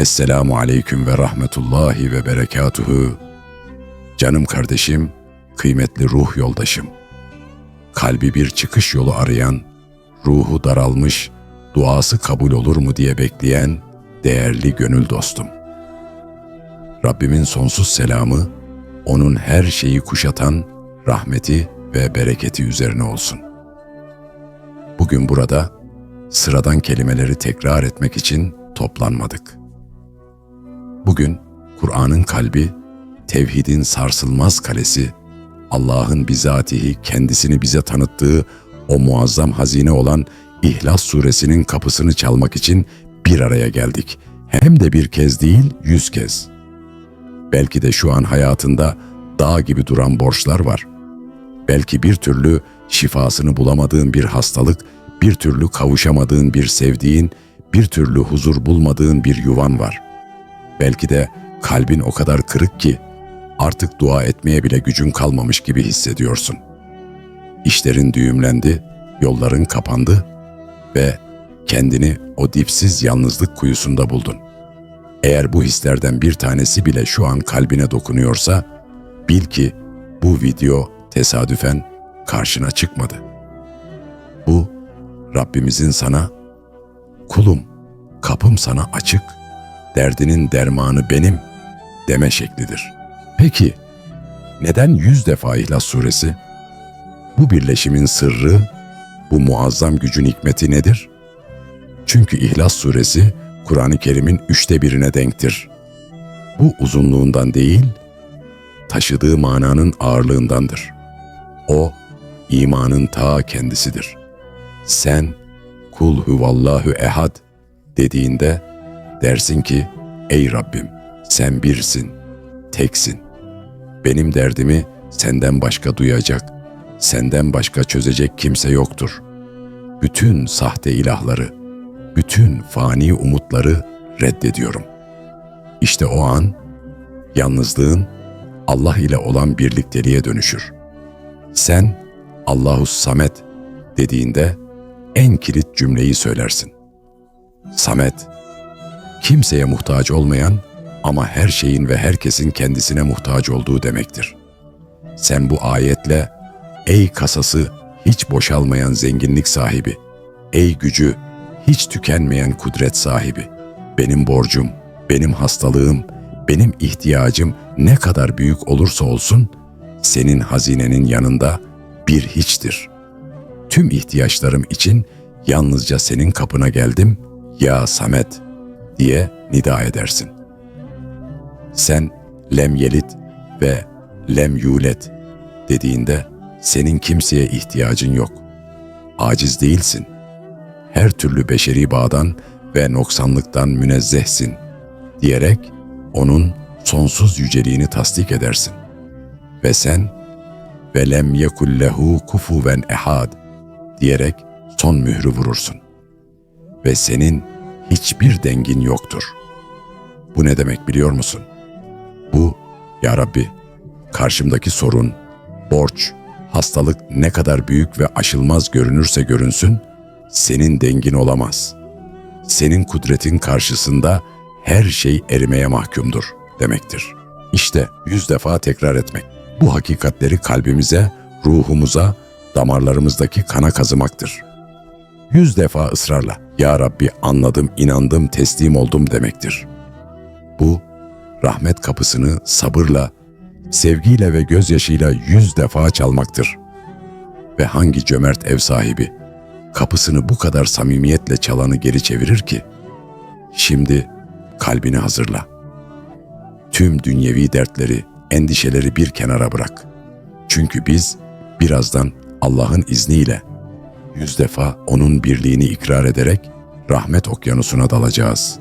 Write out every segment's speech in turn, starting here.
Esselamu aleyküm ve rahmetullahi ve berekatuhu. Canım kardeşim, kıymetli ruh yoldaşım. Kalbi bir çıkış yolu arayan, ruhu daralmış, duası kabul olur mu diye bekleyen değerli gönül dostum. Rabbimin sonsuz selamı, onun her şeyi kuşatan rahmeti ve bereketi üzerine olsun. Bugün burada sıradan kelimeleri tekrar etmek için toplanmadık. Bugün Kur'an'ın kalbi, tevhidin sarsılmaz kalesi, Allah'ın bizatihi kendisini bize tanıttığı o muazzam hazine olan İhlas suresinin kapısını çalmak için bir araya geldik. Hem de bir kez değil, yüz kez. Belki de şu an hayatında dağ gibi duran borçlar var. Belki bir türlü şifasını bulamadığın bir hastalık, bir türlü kavuşamadığın bir sevdiğin, bir türlü huzur bulmadığın bir yuvan var. Belki de kalbin o kadar kırık ki artık dua etmeye bile gücün kalmamış gibi hissediyorsun. İşlerin düğümlendi, yolların kapandı ve kendini o dipsiz yalnızlık kuyusunda buldun. Eğer bu hislerden bir tanesi bile şu an kalbine dokunuyorsa, bil ki bu video tesadüfen karşına çıkmadı. Bu Rabbimizin sana, kulum, kapım sana açık, derdinin dermanı benim deme şeklidir. Peki, neden yüz defa İhlas Suresi? Bu birleşimin sırrı, bu muazzam gücün hikmeti nedir? Çünkü İhlas Suresi, Kur'an-ı Kerim'in üçte birine denktir. Bu uzunluğundan değil, taşıdığı mananın ağırlığındandır. O, imanın ta kendisidir. Sen, kul huvallahu ehad dediğinde dersin ki, ey Rabbim sen birsin, teksin. Benim derdimi senden başka duyacak, senden başka çözecek kimse yoktur. Bütün sahte ilahları, bütün fani umutları reddediyorum. İşte o an yalnızlığın Allah ile olan birlikteliğe dönüşür. Sen Allahu Samet dediğinde en kilit cümleyi söylersin. Samet, kimseye muhtaç olmayan ama her şeyin ve herkesin kendisine muhtaç olduğu demektir. Sen bu ayetle ey kasası hiç boşalmayan zenginlik sahibi, ey gücü hiç tükenmeyen kudret sahibi, benim borcum, benim hastalığım, benim ihtiyacım ne kadar büyük olursa olsun, senin hazinenin yanında bir hiçtir. Tüm ihtiyaçlarım için yalnızca senin kapına geldim, ya Samet diye nida edersin. Sen lem yelit ve lem yulet dediğinde senin kimseye ihtiyacın yok. Aciz değilsin. Her türlü beşeri bağdan ve noksanlıktan münezzehsin diyerek onun sonsuz yüceliğini tasdik edersin. Ve sen ve lem yekul lehu kufuven ehad diyerek son mührü vurursun. Ve senin hiçbir dengin yoktur. Bu ne demek biliyor musun? Bu, Ya Rabbi, karşımdaki sorun, borç, hastalık ne kadar büyük ve aşılmaz görünürse görünsün, senin dengin olamaz. Senin kudretin karşısında her şey erimeye mahkumdur demektir. İşte yüz defa tekrar etmek. Bu hakikatleri kalbimize, ruhumuza, damarlarımızdaki kana kazımaktır. Yüz defa ısrarla Ya Rabbi anladım, inandım, teslim oldum demektir. Bu rahmet kapısını sabırla, sevgiyle ve gözyaşıyla yüz defa çalmaktır. Ve hangi cömert ev sahibi kapısını bu kadar samimiyetle çalanı geri çevirir ki? Şimdi kalbini hazırla. Tüm dünyevi dertleri, endişeleri bir kenara bırak. Çünkü biz birazdan Allah'ın izniyle yüz defa onun birliğini ikrar ederek rahmet okyanusuna dalacağız.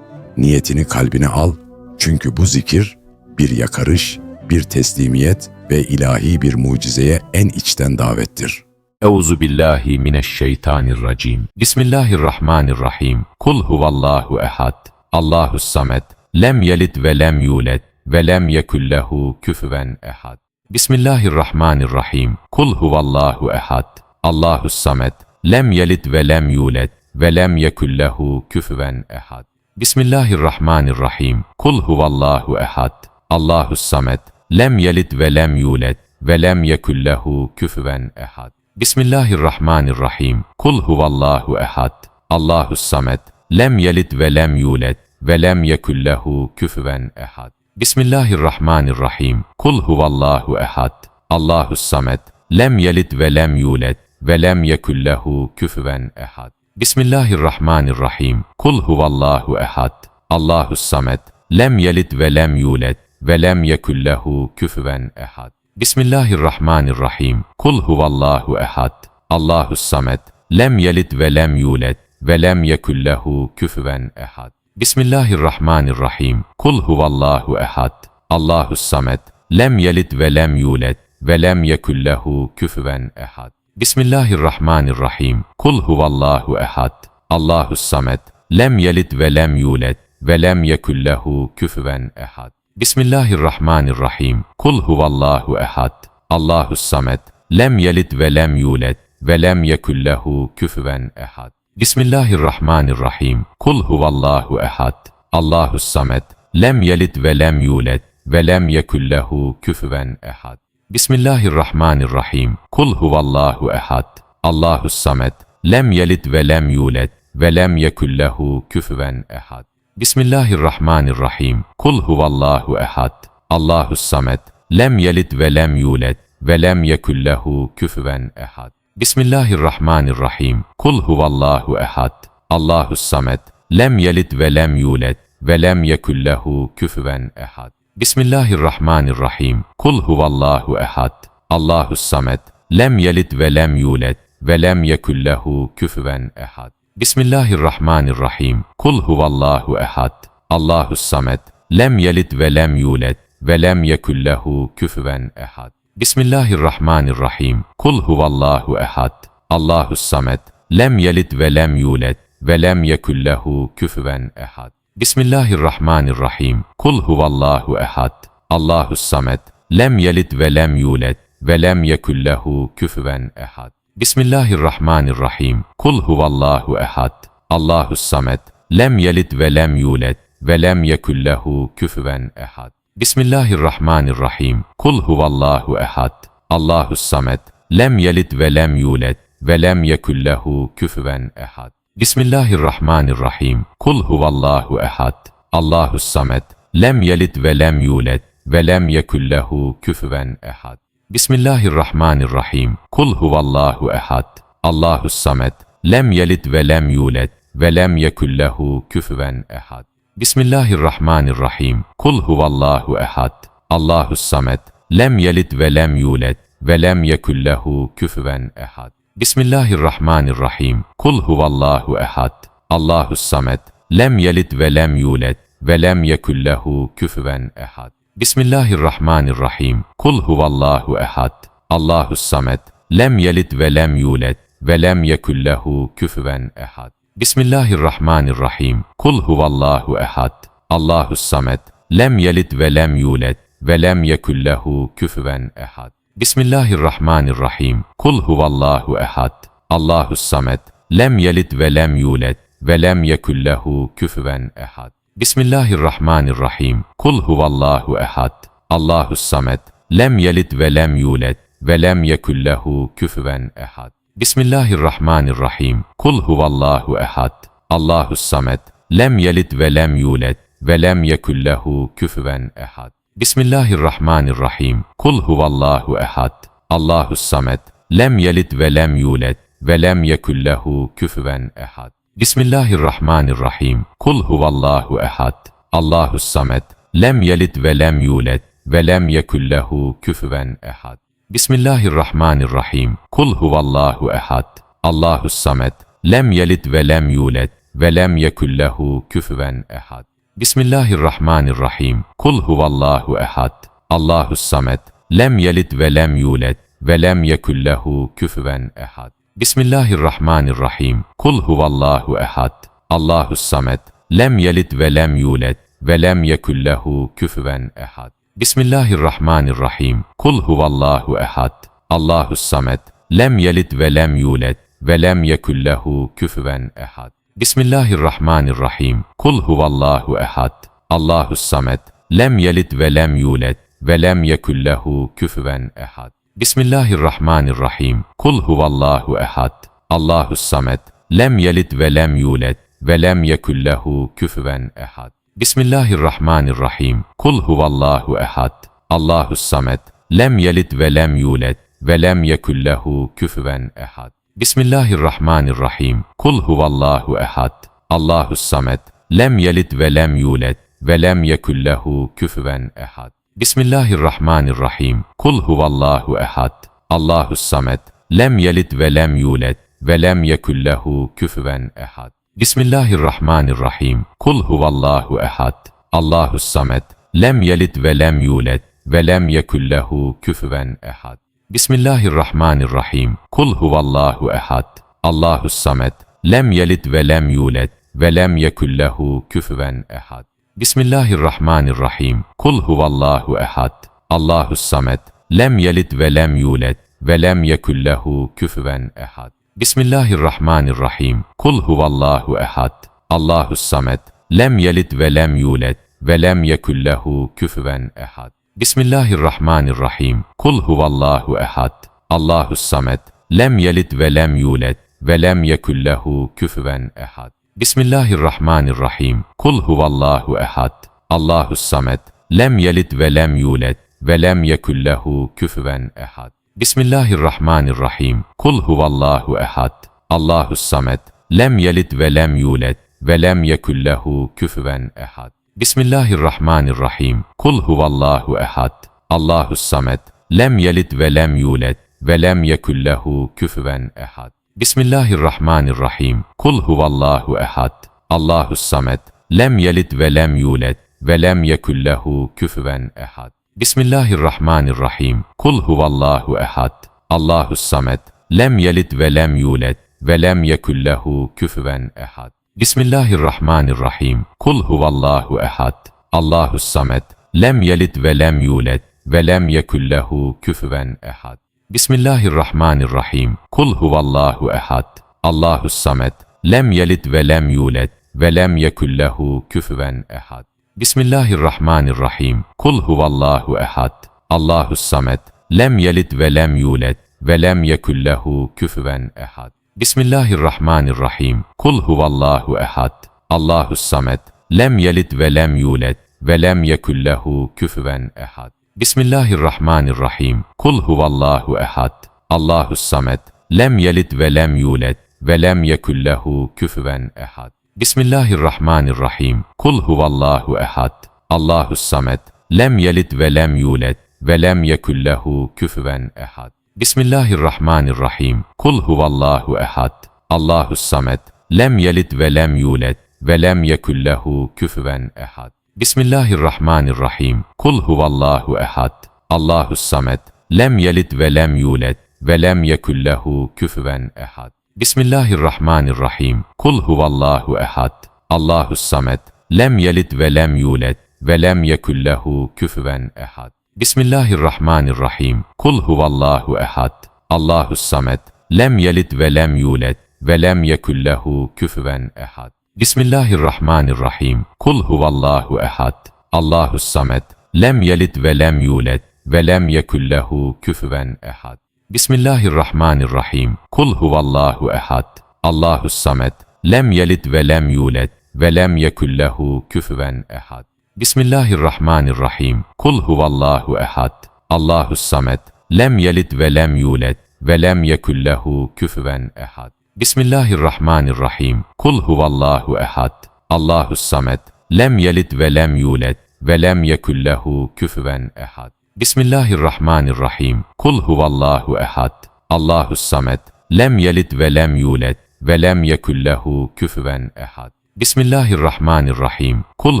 Niyetini kalbine al çünkü bu zikir bir yakarış, bir teslimiyet ve ilahi bir mucizeye en içten davettir. Euzu billahi mineşşeytanirracim. Bismillahirrahmanirrahim. Kul huvallahu ehad. Allahus samed. Lem yelid ve lem yulad ve lem yekul lehu küfüven ehad. Bismillahirrahmanirrahim. Kul huvallahu ehad. Allahus samed. Lem yelid ve lem yulad ve lem yekul lehu küfüven ehad. Bismillahirrahmanirrahim. Kul huvallahu ehad. Allahus samet. Lem yelid ve lem yulad ve lem yekul lehu küfüven ehad. Bismillahirrahmanirrahim. Kul huvallahu ehad. Allahus samet. Lem yelid ve lem yulad ve lem yekul lehu küfüven ehad. Bismillahirrahmanirrahim. Kul huvallahu ehad. Allahus samet. Lem yelid ve lem yulad ve lem yekul lehu küfüven ehad. Bismillahirrahmanirrahim. Kul huvallahu ehad. Allahus samet. Lem yelid ve lem yulad ve lem yekul lehu küfüven ehad. Bismillahirrahmanirrahim. Kul huvallahu ehad. Allahus samet. Lem yelid ve lem yulad ve lem yekul lehu küfüven ehad. Bismillahirrahmanirrahim. Kul huvallahu ehad. Allahus samet. Lem yelid ve lem yulad ve lem yekul lehu küfüven ehad. Bismillahirrahmanirrahim. Kul huvallahu ehad. Allahus samet. Lem yelid ve lem yulad ve lem yekul lehu küfüven ehad. Bismillahirrahmanirrahim. Kul huvallahu ehad. Allahus samet. Lem yelid ve lem yulad ve lem yekul lehu küfüven ehad. Bismillahirrahmanirrahim. Kul huvallahu ehad. Allahus samet. Lem yelid ve lem yulad ve lem yekul lehu küfüven ehad. Bismillahirrahmanirrahim. Kul huvallahu ehad. Allahus samet. Lem yelid ve lem yulad ve lem yekul lehu küfüven ehad. Bismillahirrahmanirrahim. Kul huvallahu ehad. Allahus samet. Lem yelid ve lem yulad ve lem yekul lehu küfüven ehad. Bismillahirrahmanirrahim. Kul huvallahu ehad. Allahus samet. Lem yelid ve lem yulad ve lem yekul lehu küfüven ehad. Bismillahirrahmanirrahim. Kul huvallahu ehad. Allahus samet. Lem yelid ve lem yulad ve lem yekul lehu küfüven ehad. Bismillahirrahmanirrahim. Kul huvallahu ehad. Allahus samet. Lem yelid ve lem yulad ve lem yekul lehu küfüven ehad. Bismillahirrahmanirrahim. Kul huvallahu ehad. Allahus samet. Lem yelid ve lem yulad ve lem yekul lehu küfüven ehad. Bismillahirrahmanirrahim. Kul huvallahu ehad. Allahus samet. Lem yelid ve lem yulad ve lem yekul lehu küfüven ehad. Bismillahirrahmanirrahim. Kul huvallahu ehad. Allahus samet. Lem yelid ve lem yulad ve lem yekul lehu küfüven ehad. Bismillahirrahmanirrahim. Kul huvallahu ehad. Allahus samet. Lem yelid ve lem yulad ve lem yekul lehu küfüven ehad. Bismillahirrahmanirrahim. Kul huvallahu ehad. Allahus samet. Lem yelid ve lem yulad ve lem yekul lehu küfüven ehad. Bismillahirrahmanirrahim. Kul huvallahu ehad. Allahus samet. Lem yelid ve lem yulad ve lem yekul lehu küfüven ehad. Bismillahirrahmanirrahim. Kul huvallahu ehad. Allahus samet. Lem yelid ve lem yulad ve lem yekul lehu küfüven ehad. Bismillahirrahmanirrahim. Kul huvallahu ehad. Allahus samet. Lem yelid ve lem yulad ve lem yekul lehu küfüven ehad. Bismillahirrahmanirrahim. Kul huvallahu ehad. Allahus samet. Lem yelid ve lem yulad ve lem yekul lehu küfüven ehad. Bismillahirrahmanirrahim. Kul huvallahu ehad. Allahus samet. Lem yelid ve lem yulad ve lem yekul lehu küfüven ehad. Bismillahirrahmanirrahim. Kul huvallahu ehad. Allahus samet. Lem yelid ve lem yulad ve lem yekul lehu küfüven ehad. Bismillahirrahmanirrahim. Kul huvallahu ehad. Allahus samet. Lem yelid ve lem yulad ve lem yekul lehu küfüven ehad. Bismillahirrahmanirrahim. Kul huvallahu ehad. Allahus samet. Lem yelid ve lem yulad ve lem yekul lehu küfüven ehad. Bismillahirrahmanirrahim. Kul huvallahu ehad. Allahus samet. Lem yelid ve lem yulad ve lem yekul lehu küfüven ehad. Bismillahirrahmanirrahim. Kul huvallahu ehad. Allahus samet. Lem yelid ve lem yulad ve lem yekul lehu küfüven ehad. Bismillahirrahmanirrahim. Kul huvallahu ehad. Allahus samet. Lem yelid ve lem yulad ve lem yekul lehu küfüven ehad. Bismillahirrahmanirrahim. Kul huvallahu ehad. Allahus samet. Lem yelid ve lem yulad ve lem yekul lehu küfüven ehad. Bismillahirrahmanirrahim. Kul huvallahu ehad. Allahus samet. Lem yelid ve lem yulad ve lem yekul lehu küfüven ehad. Bismillahirrahmanirrahim. Kul huvallahu ehad. Allahus samet. Lem yelid ve lem yulad ve lem yekul lehu küfüven ehad. Bismillahirrahmanirrahim. Kul huvallahu ehad. Allahus samet. Lem yelid ve lem yulad ve lem yekul lehu küfüven ehad. Bismillahirrahmanirrahim. Kul huvallahu ehad. Allahus samet. Lem yelid ve lem yulad ve lem yekul lehu küfüven ehad. Bismillahirrahmanirrahim. Kul huvallahu ehad. Allahus samet. Lem yelid ve lem yulad ve lem yekul lehu küfüven ehad. Bismillahirrahmanirrahim. Kul huvallahu ehad. Allahus samet. Lem yelid ve lem yulad ve lem yekul lehu küfüven ehad. Bismillahirrahmanirrahim. Kul huvallahu ehad. Allahus samet. Lem yelid ve lem yulad ve lem yekul lehu küfüven ehad. Bismillahirrahmanirrahim. Kul huvallahu ehad. Allahus samet. Lem yelid ve lem yulad ve lem yekul lehu küfüven ehad. Bismillahirrahmanirrahim. Kul huvallahu ehad. Allahus samet. Lem yelid ve lem yulad ve lem yekul lehu küfüven ehad. Bismillahirrahmanirrahim. Kul huvallahu ehad. Allahus samet. Lem yelid ve lem yulad ve lem yekul lehu küfüven ehad. Bismillahirrahmanirrahim. Kul huvallahu ehad. Allahus samet. Lem yelid ve lem yulad ve lem yekul lehu küfüven ehad. Bismillahirrahmanirrahim. Kul huvallahu ehad. Allahus samet. Lem yelid ve lem yulad ve lem yekul lehu küfüven ehad. Bismillahirrahmanirrahim. Kul huvallahu ehad. Allahus samet. Lem yelid ve lem yulad ve lem yekul lehu küfüven ehad. Bismillahirrahmanirrahim. Kul huvallahu ehad. Allahus samet. Lem yelid ve lem yulad ve lem yekul lehu küfüven ehad. Bismillahirrahmanirrahim. Kul huvallahu ehad. Allahus samet. Lem yelid ve lem yulad ve lem yekul lehu küfüven ehad. Bismillahirrahmanirrahim. Kul huvallahu ehad. Allahus samet. Lem yelid ve lem yulad ve lem yekul lehu küfüven ehad. Bismillahirrahmanirrahim. Kul huvallahu ehad. Allahus samet. Lem yelid ve lem yulad ve lem yekul lehu küfüven ehad. Bismillahirrahmanirrahim. Kul huvallahu ehad. Allahus samet. Lem yelid ve lem yulad ve lem yekul lehu küfüven ehad. Bismillahirrahmanirrahim. Kul huvallahu ehad. Allahus samet. Lem yelid ve lem yulad ve lem yekul lehu küfüven ehad. Bismillahirrahmanirrahim. Kul huvallahu ehad. Allahus samet. Lem yelid ve lem yulad ve lem yekul lehu küfüven ehad. Bismillahirrahmanirrahim. Kul huvallahu ehad. Allahus samet. Lem yelid ve lem yulad ve lem yekul lehu küfüven ehad. Bismillahirrahmanirrahim. Kul huvallahu ehad. Allahus samet. Lem yelid ve lem yulad ve lem yekul lehu küfüven ehad. Bismillahirrahmanirrahim. Kul huvallahu ehad. Allahus samet. Lem yelid ve lem yulad ve lem yekul lehu küfüven ehad. Bismillahirrahmanirrahim. Kul huvallahu ehad. Allahus samet. Lem yelid ve lem yulad ve lem yekul lehu küfüven ehad. Bismillahirrahmanirrahim. Kul huvallahu ehad. Allahus samet. Lem yelid ve lem yulad ve lem yekul lehu küfüven ehad. Bismillahirrahmanirrahim. Kul huvallahu ehad. Allahus samet. Lem yelid ve lem yulad ve lem yekul lehu küfüven ehad. Bismillahirrahmanirrahim. Kul huvallahu ehad. Allahus samet. Lem yelid ve lem yulad ve lem yekul lehu küfüven ehad. Bismillahirrahmanirrahim. Kul huvallahu ehad. Allahus samet. Lem yelid ve lem yulad ve lem yekul lehu küfüven ehad. Bismillahirrahmanirrahim. Kul huvallahu ehad. Allahus samet. Lem yelid ve lem yulad ve lem yekul lehu küfüven ehad. Bismillahirrahmanirrahim. Kul huvallahu ehad. Allahus samet. Lem yelid ve lem yulad ve lem yekul lehu küfüven ehad. Bismillahirrahmanirrahim. Kul huvallahu ehad. Allahus samet. Lem yelid ve lem yulad ve lem yekul lehu küfüven ehad. Bismillahirrahmanirrahim. Kul huvallahu ehad. Allahus samet. Lem yelid ve lem yulad ve lem yekul lehu küfüven ehad. Bismillahirrahmanirrahim. Kul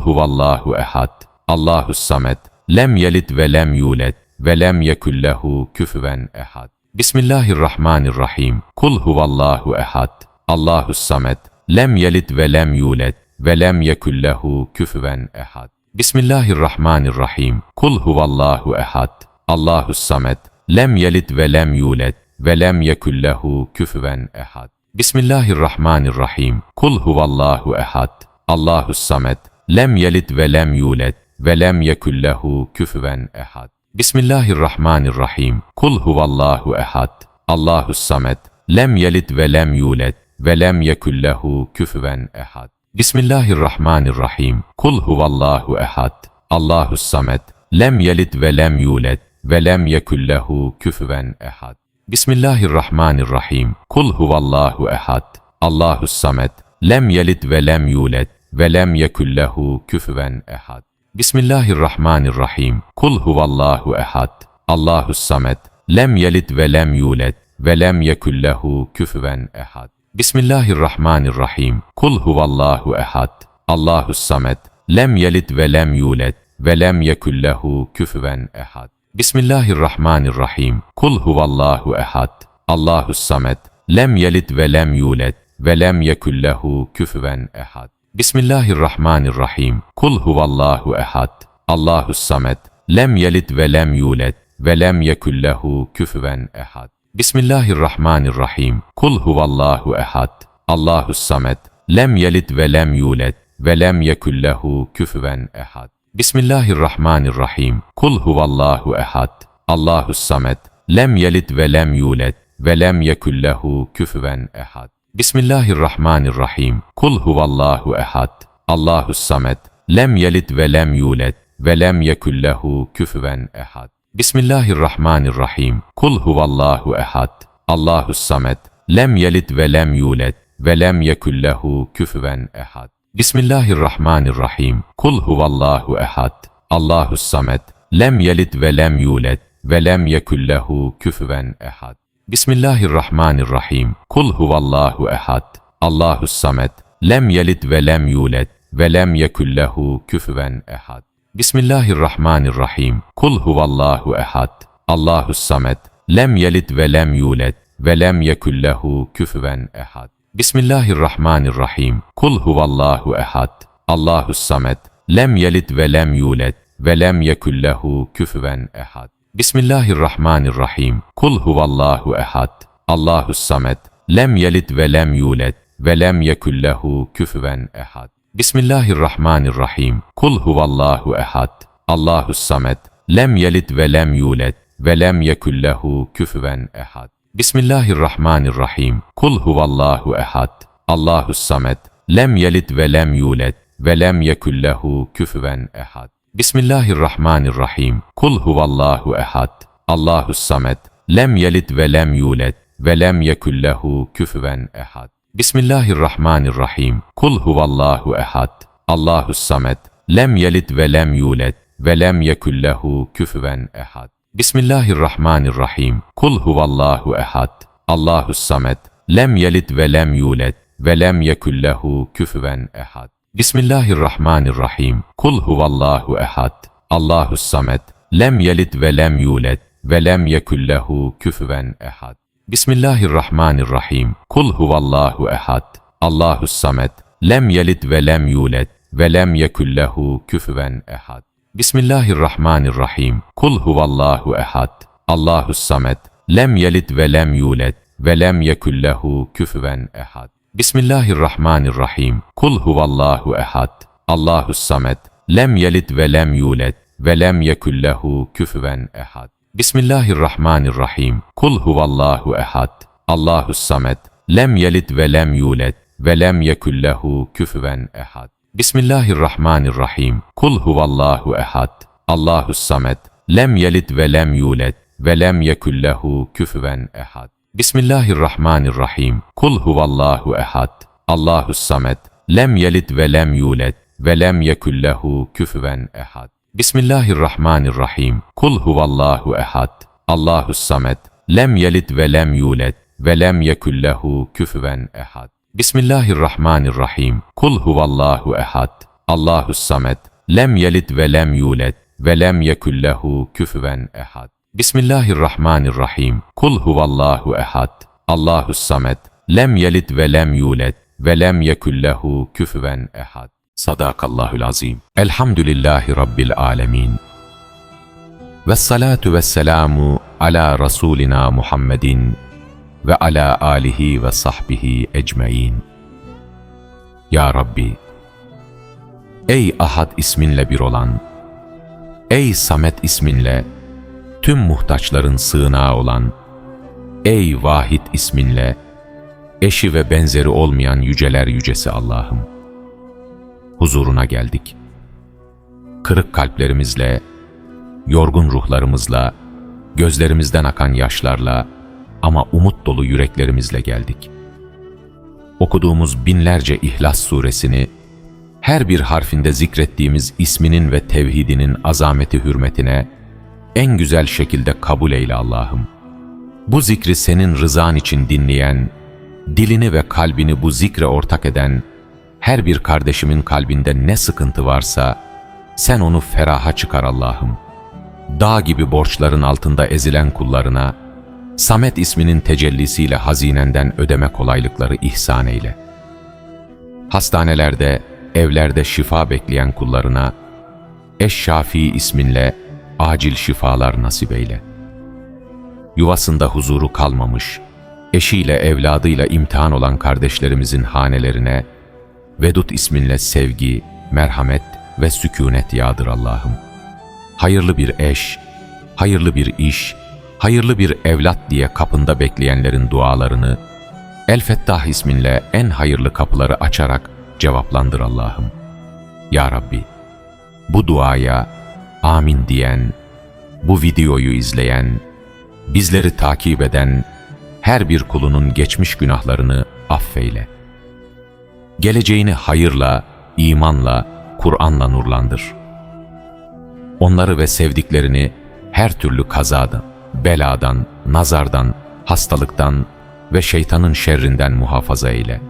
huvallahu ehad. Allahus samet. Lem yelid ve lem yulad ve lem yekul lehu küfüven ehad. Bismillahirrahmanirrahim. Kul huvallahu ehad. Allahus samet. Lem yelid ve lem yulad ve lem yekul lehu küfüven ehad. Bismillahirrahmanirrahim. Kul huvallahu ehad. Allahus samet. Lem yelid ve lem yulad ve lem yekul lehu küfüven ehad. Bismillahirrahmanirrahim. Kul huvallahu ehad. Allahus samet. Lem yelid ve lem yulad ve lem yekul lehu küfüven ehad. Bismillahirrahmanirrahim. Kul huvallahu ehad. Allahus samet. Lem yelid ve lem yulad ve lem yekul lehu küfüven ehad. Bismillahirrahmanirrahim. Kul huvallahu ehad. Allahus samet. Lem yelid ve lem yulad ve lem yekul lehu küfüven ehad. Bismillahirrahmanirrahim. Kul huvallahu ehad. Allahus samet. Lem yelid ve lem yulad ve lem yekul lehu küfüven ehad. Bismillahirrahmanirrahim. Kul huvallahu ehad. Allahus samet. Lem yelid ve lem yulad ve lem yekul lehu küfüven ehad. Bismillahirrahmanirrahim. Kul huvallahu ehad. Allahus samet. Lem yelid ve lem yulad ve lem yekul lehu küfüven ehad. Bismillahirrahmanirrahim. Kul huvallahu ehad. Allahus samet. Lem yelid ve lem yulad ve lem yekul lehu küfüven ehad. Bismillahirrahmanirrahim. Kul huvallahu ehad. Allahus samet. Lem yelid ve lem yulad ve lem yekul lehu küfüven ehad. Bismillahirrahmanirrahim. Kul huvallahu ehad. Allahus samet. Lem yelid ve lem yulad ve lem yekul lehu küfüven ehad. Bismillahirrahmanirrahim. Kul huvallahu ehad. Allahus samet. Lem yelid ve lem yulad ve lem yekul lehu küfüven ehad. Bismillahirrahmanirrahim. Kul huvallahu ehad. Allahus samet. Lem yelid ve lem yulad ve lem yekul lehu küfüven ehad. Bismillahirrahmanirrahim. Kul huvallahu ehad. Allahus samet. Lem yelid ve lem yulad ve lem yekul lehu küfüven ehad. Bismillahirrahmanirrahim. Kul huvallahu ehad. Allahus samet. Lem yelid ve lem yulad ve lem yekul lehu küfüven ehad. Bismillahirrahmanirrahim. Kul huvallahu ehad. Allahus samet. Lem yelid ve lem yulad ve lem yekul lehu küfüven ehad. Bismillahirrahmanirrahim. Kul huvallahu ehad. Allahus samet. Lem yelid ve lem yulad ve lem yekul lehu küfüven ehad. Bismillahirrahmanirrahim. Kul huvallahu ehad. Allahus samet. Lem yelid ve lem yulad ve lem yekul lehu küfüven ehad. Bismillahirrahmanirrahim. Kul huvallahu ehad. Allahus samet. Lem yelid ve lem yulad ve lem yekul lehu küfüven ehad. Bismillahirrahmanirrahim. Kul huvallahu ehad. Allahus samet. Lem yelid ve lem yulad ve lem yekul lehu küfüven ehad. Bismillahirrahmanirrahim. Kul huvallahu ehad. Allahus samet. Lem yelid ve lem yulad ve lem yekul lehu küfüven ehad. Bismillahirrahmanirrahim. Kul huvallahu ehad. Allahus samet. Lem yelid ve lem yulad ve lem yekul lehu küfüven ehad. Bismillahirrahmanirrahim. Kul huvallahu ehad. Allahus samet. Lem yelid ve lem yulad ve lem yekul lehu küfüven ehad. Bismillahirrahmanirrahim. Kul huvallahu ehad. Allahus samet. Lem yelid ve lem yulad ve lem yekul lehu küfüven ehad. Bismillahirrahmanirrahim. Kul huvallahu ehad. Allahus samet. Lem yelid ve lem yulad ve lem yekul lehu küfüven ehad. Bismillahirrahmanirrahim. Kul huvallahu ehad. Allahus samet. Lem yelid ve lem yulad ve lem yekul lehu küfüven ehad. Bismillahirrahmanirrahim. Kul huvallahu ehad. Allahus samet. Lem yelid ve lem yulad ve lem yekul lehu küfüven ehad. Bismillahirrahmanirrahim. Kul huvallahu ehad. Allahus samet. Lem yelid ve lem yulad ve lem yekul lehu küfüven ehad. Bismillahirrahmanirrahim. Kul huvallahu ehad. Allahus samet. Lem yelid ve lem yulad ve lem yekul lehu küfüven ehad. Bismillahirrahmanirrahim. Kul huvallahu ehad. Allahus samet. Lem yelid ve lem yulad ve lem yekul lehu küfüven ehad. Bismillahirrahmanirrahim. Kul huvallahu ehad. Allahus samet. Lem yelid ve lem yulad ve lem yekul lehu küfüven ehad. Bismillahirrahmanirrahim. Kul huvallahu ehad. Allahus samet. Lem yelid ve lem yulad ve lem yekul lehu küfüven ehad. Bismillahirrahmanirrahim. Kul huvallahu ehad. Allahus samet. Lem yelid ve lem yulad ve lem yekul lehu küfüven ehad. Bismillahirrahmanirrahim. Kul huvallahu ehad. Allahus samet. Lem yelid ve lem yulad ve lem yekul lehu küfüven ehad. Sadakallahul azim. Elhamdülillahi Rabbil alemin. Ve salatu ve selamu ala Resulina Muhammedin ve ala alihi ve sahbihi ecmaîn. Ya Rabbi, ey Ahad isminle bir olan, ey Samet isminle tüm muhtaçların sığınağı olan, ey Vahid isminle eşi ve benzeri olmayan yüceler yücesi Allah'ım. Huzuruna geldik. Kırık kalplerimizle, yorgun ruhlarımızla, gözlerimizden akan yaşlarla ama umut dolu yüreklerimizle geldik. Okuduğumuz binlerce İhlas suresini, her bir harfinde zikrettiğimiz isminin ve tevhidinin azameti hürmetine en güzel şekilde kabul eyle Allah'ım. Bu zikri senin rızan için dinleyen, dilini ve kalbini bu zikre ortak eden, her bir kardeşimin kalbinde ne sıkıntı varsa, sen onu feraha çıkar Allah'ım. Dağ gibi borçların altında ezilen kullarına, Samet isminin tecellisiyle hazinenden ödeme kolaylıkları ihsan eyle. Hastanelerde, evlerde şifa bekleyen kullarına, Eş-Şafii isminle acil şifalar nasip eyle. Yuvasında huzuru kalmamış, eşiyle evladıyla imtihan olan kardeşlerimizin hanelerine, Vedut isminle sevgi, merhamet ve sükunet yağdır Allah'ım. Hayırlı bir eş, hayırlı bir iş, hayırlı bir evlat diye kapında bekleyenlerin dualarını, El Fettah isminle en hayırlı kapıları açarak cevaplandır Allah'ım. Ya Rabbi, bu duaya amin diyen, bu videoyu izleyen, bizleri takip eden her bir kulunun geçmiş günahlarını affeyle. Geleceğini hayırla, imanla, Kur'an'la nurlandır. Onları ve sevdiklerini her türlü kazadan, beladan, nazardan, hastalıktan ve şeytanın şerrinden muhafaza eyle.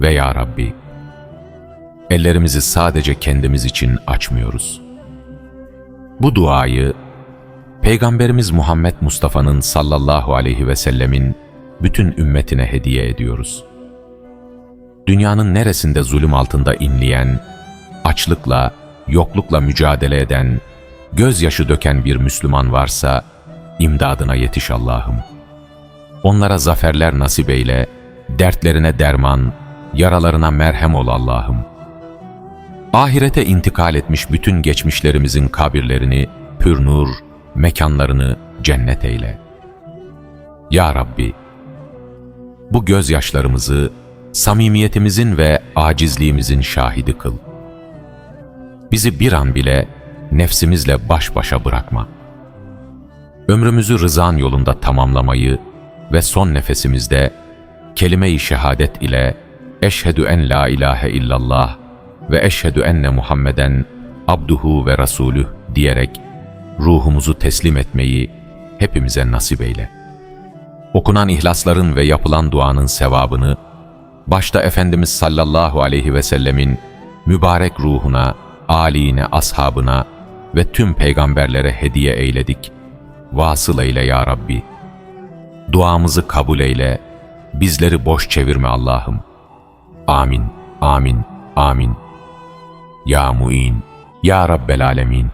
Ve Ya Rabbi, ellerimizi sadece kendimiz için açmıyoruz. Bu duayı Peygamberimiz Muhammed Mustafa'nın sallallahu aleyhi ve sellemin bütün ümmetine hediye ediyoruz. Dünyanın neresinde zulüm altında inleyen, açlıkla, yoklukla mücadele eden, gözyaşı döken bir Müslüman varsa, imdadına yetiş Allah'ım. Onlara zaferler nasip eyle, dertlerine derman, yaralarına merhem ol Allah'ım. Ahirete intikal etmiş bütün geçmişlerimizin kabirlerini pür nur, mekanlarını cennet eyle. Ya Rabbi, bu gözyaşlarımızı samimiyetimizin ve acizliğimizin şahidi kıl. Bizi bir an bile nefsimizle baş başa bırakma. Ömrümüzü rızan yolunda tamamlamayı ve son nefesimizde kelime-i şehadet ile eşhedü en la ilahe illallah ve eşhedü enne Muhammeden abduhu ve rasulüh diyerek ruhumuzu teslim etmeyi hepimize nasip eyle. Okunan ihlasların ve yapılan duanın sevabını başta Efendimiz sallallahu aleyhi ve sellemin mübarek ruhuna, âliğine, ashabına ve tüm peygamberlere hediye eyledik. Vasıl eyle ya Rabbi. Duamızı kabul eyle, bizleri boş çevirme Allah'ım. Amin, amin, amin. Ya Mu'in, Ya Rabbel Alemin.